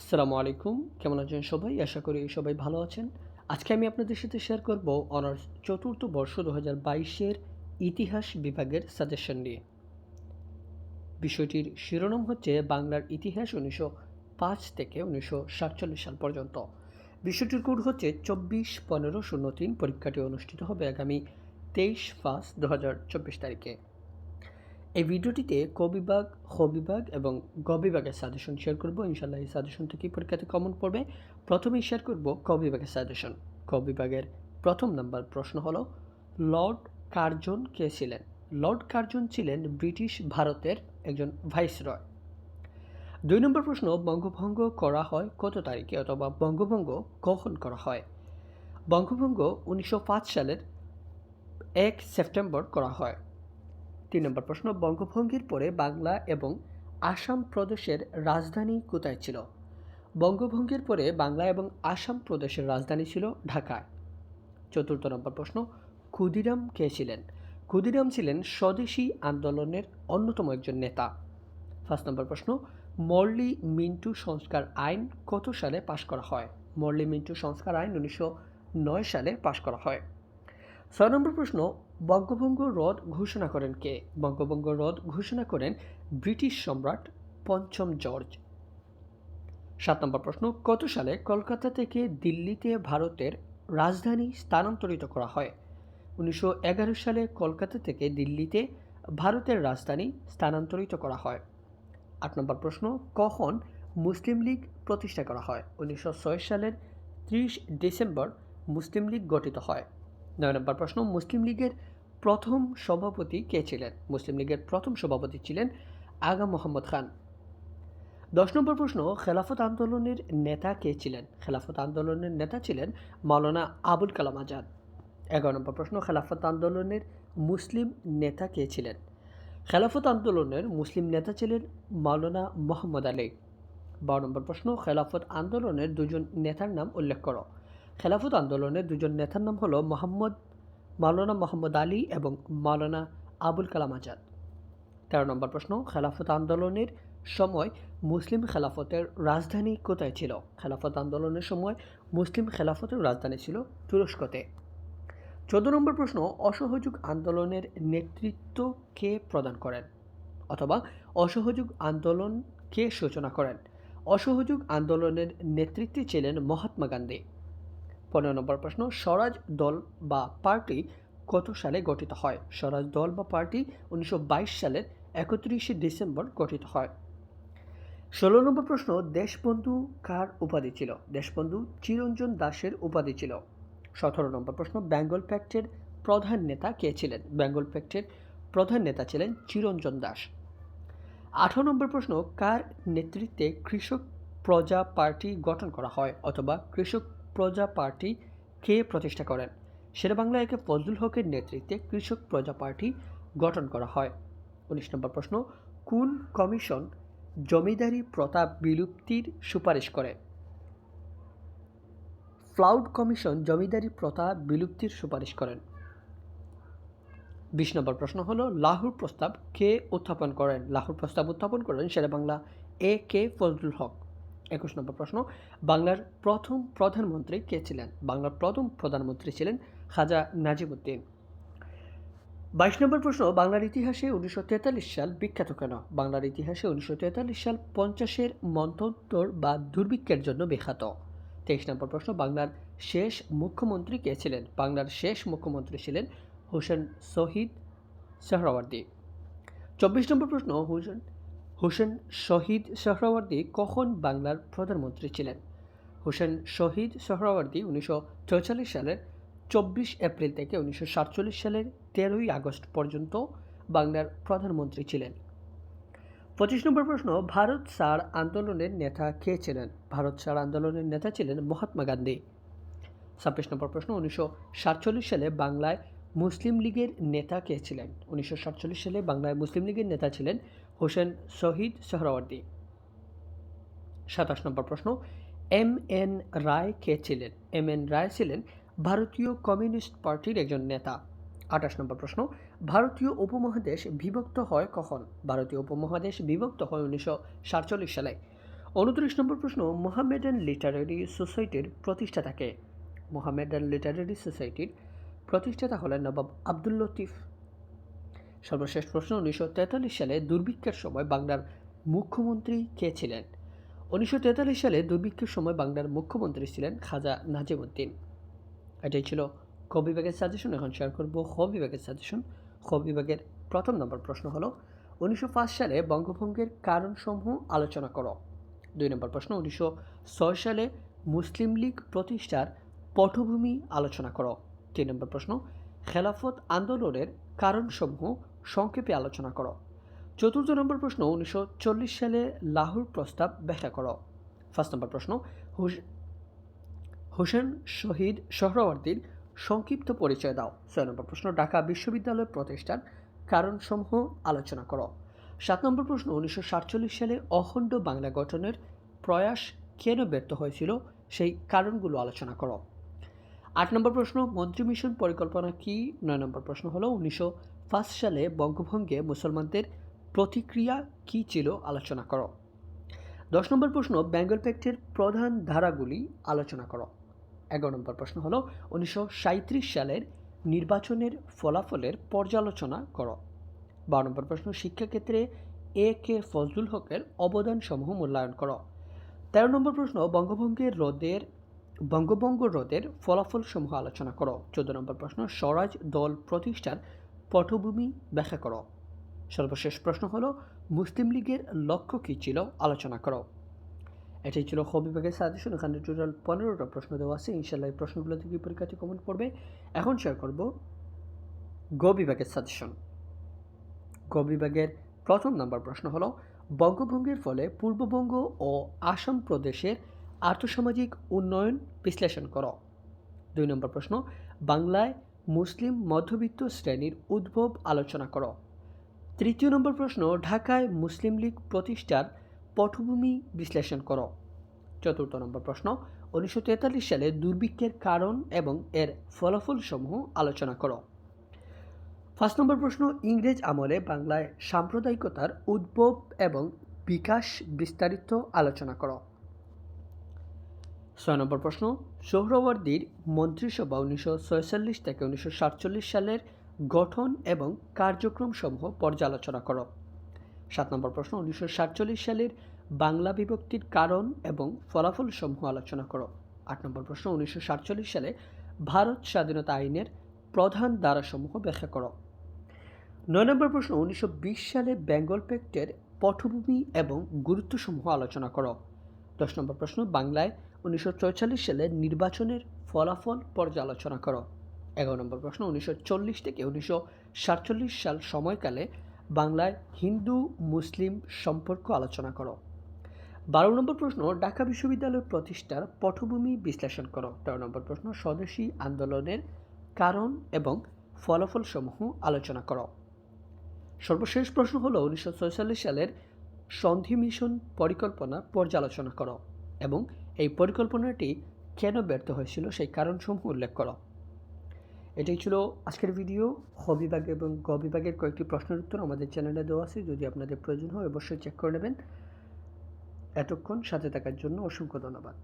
আসসালামু আলাইকুম। কেমন আছেন সবাই? আশা করি সবাই ভালো আছেন। আজকে আমি আপনাদের সাথে শেয়ার করব অনার্স চতুর্থ বর্ষ দু হাজার বাইশের ইতিহাস বিভাগের সাজেশন নিয়ে। বিষয়টির শিরোনাম হচ্ছে বাংলার ইতিহাস উনিশশো পাঁচ থেকে উনিশশো সাতচল্লিশ সাল পর্যন্ত। বিষয়টির কোড হচ্ছে চব্বিশ পনেরো শূন্য তিন। পরীক্ষাটি অনুষ্ঠিত হবে আগামী তেইশ পাঁচ দু হাজার চব্বিশ তারিখে। এই ভিডিওটিতে ক বিভাগ বিভাগ এবং গ বিভাগের সাজেশন শেয়ার করব। ইনশাল্লাহ এই সাজেশন থেকে পরীক্ষাতে কমন পড়বে। প্রথমেই শেয়ার করব ক বিভাগের সাজেশন ক বিভাগের প্রথম নাম্বার প্রশ্ন হলো, লর্ড কার্জন কে ছিলেন? লর্ড কার্জন ছিলেন ব্রিটিশ ভারতের একজন ভাইসরয়। দুই নম্বর প্রশ্ন, বঙ্গভঙ্গ করা হয় কত তারিখে অথবা বঙ্গভঙ্গ কখন করা হয়? বঙ্গভঙ্গ উনিশশো পাঁচ সালের এক সেপ্টেম্বর করা হয়। তিন নম্বর প্রশ্ন, বঙ্গভঙ্গের পরে বাংলা এবং আসাম প্রদেশের রাজধানী কোথায় ছিল? বঙ্গভঙ্গের পরে বাংলা এবং আসাম প্রদেশের রাজধানী ছিল ঢাকায়। চতুর্থ নম্বর প্রশ্ন, ক্ষুদিরাম কে ছিলেন? ক্ষুদিরাম ছিলেন স্বদেশী আন্দোলনের অন্যতম একজন নেতা। ফার্স্ট নম্বর প্রশ্ন, মর্লি মিন্টু সংস্কার আইন কত সালে পাশ করা হয়? মর্লি মিন্টু সংস্কার আইন উনিশশো নয় সালে পাশ করা হয়। ছয় নম্বর প্রশ্ন, বঙ্গভঙ্গ রদ ঘোষণা করেন কে? বঙ্গভঙ্গ রদ ঘোষণা করেন ব্রিটিশ সম্রাট পঞ্চম জর্জ। সাত নম্বর প্রশ্ন, কত সালে কলকাতা থেকে দিল্লিতে ভারতের রাজধানী স্থানান্তরিত করা হয়? উনিশশো এগারো সালে কলকাতা থেকে দিল্লিতে ভারতের রাজধানী স্থানান্তরিত করা হয়। আট নম্বর প্রশ্ন, কখন মুসলিম লীগ প্রতিষ্ঠা করা হয়? উনিশশো ছয় সালের ত্রিশ ডিসেম্বর মুসলিম লীগ গঠিত হয়। নয় নম্বর প্রশ্ন, মুসলিম লীগের প্রথম সভাপতি কে ছিলেন? মুসলিম লীগের প্রথম সভাপতি ছিলেন আগা মোহাম্মদ খান। দশ নম্বর প্রশ্ন, খেলাফত আন্দোলনের নেতা কে ছিলেন? খেলাফত আন্দোলনের নেতা ছিলেন মাওলানা আবুল কালাম আজাদ। এগারো নম্বর প্রশ্ন, খেলাফত আন্দোলনের মুসলিম নেতা কে ছিলেন? খেলাফত আন্দোলনের মুসলিম নেতা ছিলেন মাওলানা মোহাম্মদ আলী। বারো নম্বর প্রশ্ন, খেলাফত আন্দোলনের দুজন নেতার নাম উল্লেখ করো। খেলাফত আন্দোলনের দুজন নেতার নাম হলো মোহাম্মদ, মাওলানা মোহাম্মদ আলী এবং মাওলানা আবুল কালাম আজাদ। তেরো নম্বর প্রশ্ন, খেলাফত আন্দোলনের সময় মুসলিম খেলাফতের রাজধানী কোথায় ছিল? খেলাফত আন্দোলনের সময় মুসলিম খেলাফতের রাজধানী ছিল তুরস্কতে। চোদ্দ নম্বর প্রশ্ন, অসহযোগ আন্দোলনের নেতৃত্ব কে প্রদান করেন? অথবা অসহযোগ আন্দোলন কে সূচনা করেন? অসহযোগ আন্দোলনের নেতৃত্বে ছিলেন মহাত্মা গান্ধী। পনেরো নম্বর প্রশ্ন, স্বরাজ দল বা পার্টি কত সালে গঠিত হয়? স্বরাজ দল বা পার্টি উনিশশো বাইশ সালের একত্রিশে ডিসেম্বর গঠিত হয়। ষোলো নম্বর প্রশ্ন, দেশবন্ধু কার উপাধি ছিল? দেশবন্ধু চিরঞ্জন দাসের উপাধি ছিল। সতেরো নম্বর প্রশ্ন, বেঙ্গল প্যাক্টের প্রধান নেতা কে ছিলেন? বেঙ্গল প্যাক্টের প্রধান নেতা ছিলেন চিরঞ্জন দাস। আঠারো নম্বর প্রশ্ন, কার নেতৃত্বে কৃষক প্রজা পার্টি গঠন করা হয় অথবা কৃষক প্রজা পার্টি কে প্রতিষ্ঠা করেন। শেরবাংলা একে ফজলুল হকের নেতৃত্বে কৃষক প্রজা পার্টি গঠন করা হয়। উনিশ নম্বর প্রশ্ন, কোন কমিশন জমিদারি প্রথা বিলুপ্তির সুপারিশ করে? ফ্লাউড কমিশন জমিদারি প্রথা বিলুপ্তির সুপারিশ করেন। বিশ নম্বর প্রশ্ন হলো, লাহোর প্রস্তাব কে উত্থাপন করেন? লাহোর প্রস্তাব উত্থাপন করেন শেরেবাংলা এ কে ফজলুল হক। একুশ নম্বর প্রশ্ন, বাংলার প্রথম প্রধানমন্ত্রী কে ছিলেন? বাংলার প্রথম প্রধানমন্ত্রী ছিলেন খাজা নাজিমুদ্দিন। বাইশ নম্বর প্রশ্ন, বাংলার ইতিহাসে উনিশশো তেতাল্লিশ সাল বিখ্যাত কেন? বাংলার ইতিহাসে উনিশশো তেতাল্লিশ সাল পঞ্চাশের মন্থন্তর বা দুর্ভিক্ষের জন্য বিখ্যাত। তেইশ নম্বর প্রশ্ন, বাংলার শেষ মুখ্যমন্ত্রী কে ছিলেন? বাংলার শেষ মুখ্যমন্ত্রী ছিলেন হোসেন শহীদ সোহরাওয়ার্দী চব্বিশ নম্বর প্রশ্ন, হোসেন হোসেন শহীদ সোহরাওয়ার্দী কখন বাংলার প্রধানমন্ত্রী ছিলেন? হোসেন শহীদ সোহরাওয়ার্দী উনিশশো সালের চব্বিশ এপ্রিল থেকে উনিশশো সাতচল্লিশ সালের তেরোই আগস্ট পর্যন্ত বাংলার প্রধানমন্ত্রী ছিলেন। পঁচিশ নম্বর প্রশ্ন, ভারত সার আন্দোলনের নেতা কে ছিলেন? ভারত সার আন্দোলনের নেতা ছিলেন মহাত্মা গান্ধী। ছাব্বিশ নম্বর প্রশ্ন, উনিশশো সাতচল্লিশ সালে বাংলায় মুসলিম লীগের নেতা কে ছিলেন? উনিশশো সাতচল্লিশ সালে বাংলায় মুসলিম লীগের নেতা ছিলেন হোসেন শহীদ সোহরাওয়ার্দী সাতাশ নম্বর প্রশ্ন, এম এন রায় কে ছিলেন? এম এন রায় ছিলেন ভারতীয় কমিউনিস্ট পার্টির একজন নেতা। আঠাশ নম্বর প্রশ্ন, ভারতীয় উপমহাদেশ বিভক্ত হয় কখন? ভারতীয় উপমহাদেশ বিভক্ত হয় উনিশশো সাতচল্লিশ সালে। উনত্রিশ নম্বর প্রশ্ন, মোহামেডান লিটারারি সোসাইটির প্রতিষ্ঠাতাকে মোহামেডান লিটারারি সোসাইটির প্রতিষ্ঠাতা হলেন নবাব আব্দুল লতিফ। সর্বশেষ প্রশ্ন উনিশশো তেতাল্লিশ সালে দুর্ভিক্ষের সময় বাংলার মুখ্যমন্ত্রী কে ছিলেন? উনিশশো তেতাল্লিশ সালে দুর্ভিক্ষের সময় বাংলার মুখ্যমন্ত্রী ছিলেন খাজা নাজিমুদ্দিন। এটাই ছিল ক বিভাগের সাজেশন এখন শেয়ার করব খ বিভাগের সাজেশন খ বিভাগের প্রথম নম্বর প্রশ্ন হলো, উনিশশো পাঁচ সালে বঙ্গভঙ্গের কারণসমূহ আলোচনা করো। দুই নম্বর প্রশ্ন, উনিশশো ছয় সালে মুসলিম লীগ প্রতিষ্ঠার পটভূমি আলোচনা করো। তিন নম্বর প্রশ্ন, খেলাফত আন্দোলনের কারণসমূহ সংক্ষেপে আলোচনা করো। চতুর্থ নম্বর প্রশ্ন, উনিশশো চল্লিশ সালে লাহোর প্রস্তাব ব্যাখ্যা করো। ফার্স্ট নম্বর প্রশ্ন, হুস- হোসেন শহীদ সোহরাওয়ার্দীর সংক্ষিপ্ত পরিচয় দাও। ছয় নম্বর প্রশ্ন, ঢাকা বিশ্ববিদ্যালয় প্রতিষ্ঠার কারণসমূহ আলোচনা করো। সাত নম্বর প্রশ্ন, উনিশশো সাতচল্লিশ সালে অখণ্ড বাংলা গঠনের প্রয়াস কেন ব্যর্থ হয়েছিল? সেই কারণগুলো আলোচনা করো। আট নম্বর প্রশ্ন, মন্ত্রী মিশন পরিকল্পনা কি? নয় নম্বর প্রশ্ন হলো, উনিশশো পাঁচ সালে বঙ্গভঙ্গে মুসলমানদের প্রতিক্রিয়া কি ছিল আলোচনা করো। দশ নম্বর প্রশ্ন, বেঙ্গল প্যাক্টের প্রধান ধারাগুলি আলোচনা করো। এগারো নম্বর প্রশ্ন হলো, উনিশশো সালের নির্বাচনের ফলাফলের পর্যালোচনা করো। বারো নম্বর প্রশ্ন, শিক্ষাক্ষেত্রে এ কে ফজলুল হকের অবদানসমূহ মূল্যায়ন করো। তেরো নম্বর প্রশ্ন বঙ্গভঙ্গের রোদের, বঙ্গভঙ্গ রোধের ফলাফলসমূহ আলোচনা করো। চোদ্দ নম্বর প্রশ্ন, স্বরাজ দল প্রতিষ্ঠার পটভূমি ব্যাখ্যা করো। সর্বশেষ প্রশ্ন হলো, মুসলিম লীগের লক্ষ্য কী ছিল? আলোচনা করো। এটাই ছিল খ বিভাগের সাজেশন এখানে টোটাল পনেরোটা প্রশ্ন দেওয়া আছে। ইনশাল্লাহ এই প্রশ্নগুলো থেকে পরীক্ষার্থী কমেন্ট করবে এখন শেয়ার করব গ বিভাগের সাজেশন গ বিভাগের প্রথম নাম্বার প্রশ্ন হলো, বঙ্গভঙ্গের ফলে পূর্ববঙ্গ ও আসাম প্রদেশের আর্থসামাজিক উন্নয়ন বিশ্লেষণ করো। দুই নম্বর প্রশ্ন, বাংলায় মুসলিম মধ্যবিত্ত শ্রেণির উদ্ভব আলোচনা করো। তৃতীয় নম্বর প্রশ্ন, ঢাকায় মুসলিম লীগ প্রতিষ্ঠার পটভূমি বিশ্লেষণ করো। চতুর্থ নম্বর প্রশ্ন, উনিশশো তেতাল্লিশ সালে দুর্ভিক্ষের কারণ এবং এর ফলাফলসমূহ আলোচনা করো। ফার্স্ট নম্বর প্রশ্ন, ইংরেজ আমলে বাংলায় সাম্প্রদায়িকতার উদ্ভব এবং বিকাশ বিস্তারিত আলোচনা করো। ছয় নম্বর প্রশ্ন, সোহরাওয়ার্দীর মন্ত্রিসভা উনিশশো ছয়চল্লিশ থেকে উনিশশো সাতচল্লিশ সালের গঠন এবং কার্যক্রম সমূহ পর্যালোচনা করো। সাত নম্বর প্রশ্ন, উনিশশো সাতচল্লিশ সালের বাংলা বিভক্তির কারণ এবং ফলাফল সমূহ আলোচনা করো। আট নম্বর প্রশ্ন, উনিশশো সাতচল্লিশ সালে ভারত স্বাধীনতা আইনের প্রধান ধারাসমূহ ব্যাখ্যা করো। নয় নম্বর প্রশ্ন, উনিশশো বিশ সালে বেঙ্গল প্যাক্টের পটভূমি এবং গুরুত্বসমূহ আলোচনা করো। দশ নম্বর প্রশ্ন, বাংলায় উনিশশো চৌচল্লিশ সালে নির্বাচনের ফলাফল পর্যালোচনা করো। এগারো নম্বর প্রশ্ন, উনিশশো চল্লিশ থেকে উনিশশো সাতচল্লিশ সাল সময়কালে বাংলায় হিন্দু মুসলিম সম্পর্ক আলোচনা করো। বারো নম্বর প্রশ্ন, ঢাকা বিশ্ববিদ্যালয় প্রতিষ্ঠার পটভূমি বিশ্লেষণ করো। তেরো নম্বর প্রশ্ন, স্বদেশী আন্দোলনের কারণ এবং ফলাফলসমূহ আলোচনা করো। সর্বশেষ প্রশ্ন হল, উনিশশো সালের সন্ধি মিশন পরিকল্পনা পর্যালোচনা করো এবং এই পরিকল্পনাটি কেন ব্যর্থ হয়েছিল সেই কারণসমূহ উল্লেখ করো। এটাই ছিল আজকের ভিডিও। হ বিভাগ এবং গ বিভাগের কয়েকটি প্রশ্নের উত্তর আমাদের চ্যানেলে দেওয়া আছে। যদি আপনাদের প্রয়োজন হয়, অবশ্যই চেক করে নেবেন। এতক্ষণ সাথে থাকার জন্য অসংখ্য ধন্যবাদ।